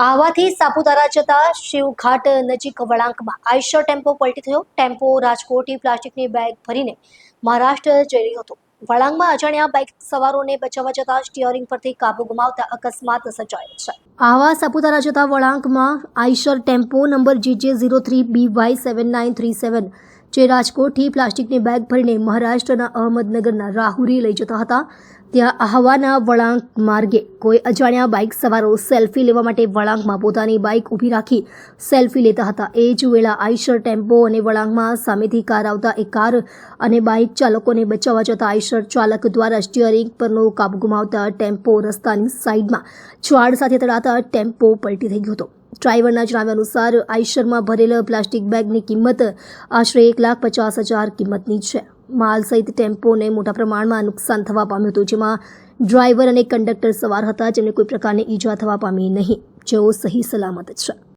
આહવાથી સાપુતારા જતા શિવઘાટ નજીક વળાંકમાં આઈશર ટેમ્પો પલટી થયો. ટેમ્પો રાજકોટથી પ્લાસ્ટિકની બેગ ભરીને મહારાષ્ટ્ર જઈ રહ્યો હતો. વળાંકમાં અજાણ્યા બાઇક સવારોને બચાવવા જતા સ્ટીયરિંગ પરથી કાબુ ગુમાવતા અકસ્માત સર્જાયો છે. આવા સાપુતારા જતા વળાંકમાં Eicher tempo number G J zero three B Y seven nine three seven જે રાજકોટથી પ્લાસ્ટિકની બેગ ભરીને મહારાષ્ટ્રના અહમદનગરના રાહુરી લઈ જતા હતા. ત્યાં આહવાના વળાંક માર્ગે કોઈ અજાણ્યા બાઇક સવારો સેલ્ફી લેવા માટે વળાંકમાં પોતાની બાઇક ઊભી રાખી સેલ્ફી લેતા હતા. એ જ વેળા આઈશર ટેમ્પો અને વળાંકમાં સામેથી કાર આવતા એ કાર અને બાઇક ચાલકોને બચાવવા જતા આઈશર ચાલક દ્વારા સ્ટીયરિંગ પરનો કાબુ ગુમાવતા ટેમ્પો રસ્તાની સાઈડમાં ઝાડ સાથે તળાતા ટેમ્પો પલટી થઈ ગયો હતો. ડ્રાઈવરના જણાવ્યા અનુસાર, આઈશરમાં ભરેલ પ્લાસ્ટિક બેગની કિંમત આશરે એક લાખ પચાસ હજાર કિંમતની છે. માલ સહિત ટેમ્પોને મોટા પ્રમાણમાં નુકસાન થવા પામ્યું હતું, જેમાં ડ્રાઈવર અને કંડક્ટર સવાર હતા, જેમને કોઈ પ્રકારની ઈજા થવા પામી નહીં. જેઓ સહી સલામત છે.